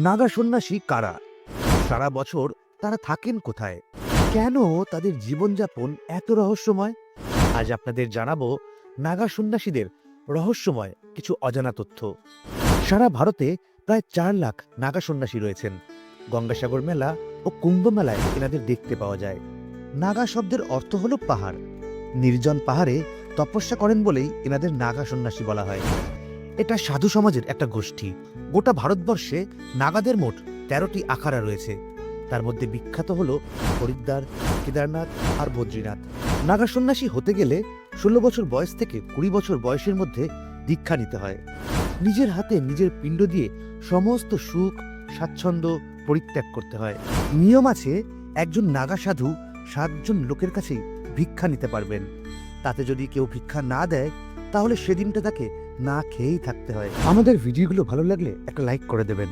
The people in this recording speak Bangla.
নাগা সন্ন্যাসী কারা? সারা বছর তারা থাকেন কোথায়? কেন তাদের জীবনযাপন এত রহস্যময়? আজ আপনাদের জানাব নাগা সন্ন্যাসীদের রহস্যময় কিছু অজানা তথ্য। সারা ভারতে প্রায় চার লাখ নাগা সন্ন্যাসী রয়েছেন। গঙ্গাসাগর মেলা ও কুম্ভ মেলায় এনাদের দেখতে পাওয়া যায়। নাগা শব্দের অর্থ হলো পাহাড়। নির্জন পাহাড়ে তপস্যা করেন বলেই এনাদের নাগা সন্ন্যাসী বলা হয়। এটা সাধু সমাজের একটা গোষ্ঠী। গোটা ভারতবর্ষে নাগাদের মোট তেরোটি আখাড়া রয়েছে। তার মধ্যে বিখ্যাত হল হরিদ্বার, কেদারনাথ আর বদ্রীনাথ। নাগা সন্ন্যাসী হতে গেলে ষোলো বছর বয়স থেকে কুড়ি বছর বয়সের মধ্যে দীক্ষা নিতে হয়। নিজের হাতে নিজের পিণ্ড দিয়ে সমস্ত সুখ, স্বাচ্ছন্দ্য পরিত্যাগ করতে হয়। নিয়ম আছে, একজন নাগা সাধু সাতজন লোকের কাছেই ভিক্ষা নিতে পারবেন। তাতে যদি কেউ ভিক্ষা না দেয়, তাহলে সেদিনটা তাকে না খেয়েই থাকতে হয়। আমাদের ভিডিওগুলো ভালো লাগলে একটা লাইক করে দেবেন।